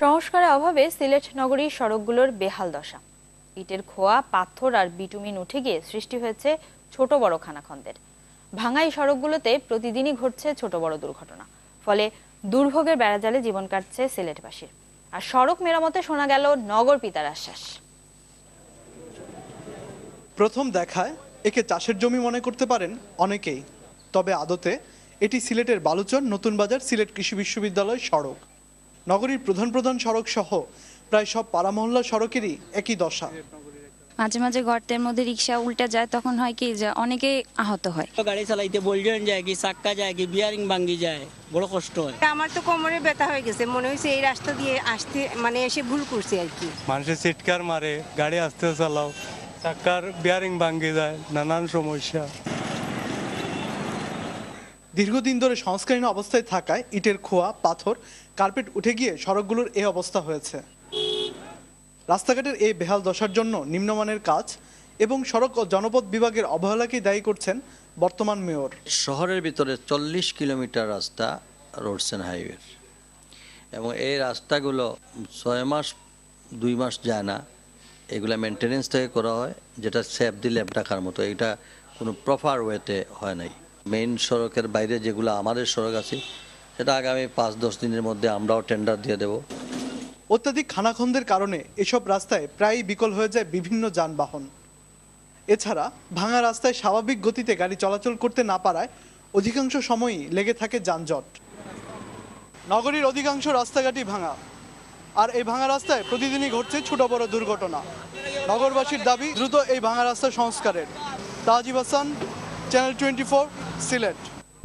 সংস্কারের অভাবে সিলেট নগরীর সড়কগুলোর বেহাল দশা। ইটের খোয়া, পাথর আর বিটুমিন উঠে গিয়ে সৃষ্টি হয়েছে ছোট বড় খানাখন্দের। ভাঙা এই সড়কগুলোতে প্রতিদিনই ঘটছে ছোট বড় দুর্ঘটনা। ফলে দুর্ভোগের বেড়াজালে জীবন কাটছে সিলেটবাসীর আর সড়ক মেরামতে শোনা গেল নগর পিতার আশ্বাস। প্রথম দেখায় একে চাষের জমি মনে করতে পারেন অনেকেই। তবে আদতে এটি সিলেটের বালুচর নতুন বাজার সিলেট কৃষি বিশ্ববিদ্যালয় সড়ক। নগরীর প্রধান প্রধান সড়ক সহ প্রায় সব পাড়া মহল্লা সড়কেরই একই দশা। মাঝে মাঝে গর্তের মধ্যে রিক্সা উল্টে যায় তখন হয় কি যে অনেকে আহত হয়। গাড়ি চালাইতে বলজন যায় কি চাক্কা যায় কি বিয়ারিং ভাঙ্গি যায় বড় কষ্ট হয়। আমার তো কোমরে ব্যথা হয়ে গেছে মনে হয়েছে এই রাস্তা দিয়ে আসতে মানে এসে ভুল করছি আর কি। মানুষের চিৎকার মারে গাড়ি আস্তে চালাও চাক্কার বিয়ারিং ভাঙ্গে যায় নানান সমস্যা। দীর্ঘদিন ধরে সংস্কারীন অবস্থায় থাকায় ইটের খোয়া, পাথর, কার্পেট উঠে গিয়ে সড়কগুলোর এই অবস্থা হয়েছে। রাস্তাঘাটের এই বেহাল দশার জন্য নিম্নমানের কাজ এবং সড়ক ও জনপথ বিভাগের অবহেলাকেই দায়ী করছেন বর্তমান মেয়র। শহরের ভিতরে চল্লিশ কিলোমিটার রাস্তা রোডস অ্যান্ড হাইওয়ের। এবং এই রাস্তাগুলো ছয় মাস, দুই মাস যায় না। এগুলো মেনটেনেন্স থেকে করা হয়, যেটা সেফ দি ল্যাব রাখার মতো। এটা কোনো প্রপার ওয়েতে হয় নাই। মেইন সড়কের বাইরে যেগুলো আমাদের সড়ক আছে, সেটা আগামী পাঁচ, দশ দিনের মধ্যে আমরাও টেন্ডার দিয়ে দেবো। অত্যাধিক খানাখন্দের কারণে এসব রাস্তায় প্রায়ই বিকল হয়ে যায় বিভিন্ন যানবাহন। এছাড়া ভাঙা রাস্তায় স্বাভাবিক গতিতে গাড়ি চলাচল করতে না পারায় অধিকাংশ সময়ই লেগে থাকে যানজট। নগরীর অধিকাংশ রাস্তাঘাটই ভাঙা। আর এই ভাঙা রাস্তায় প্রতিদিনই ঘটছে ছোট বড় দুর্ঘটনা। নগরবাসীর দাবি, দ্রুত এই ভাঙা রাস্তা সংস্কারের। Tajib Hasan channel twenty Sylhet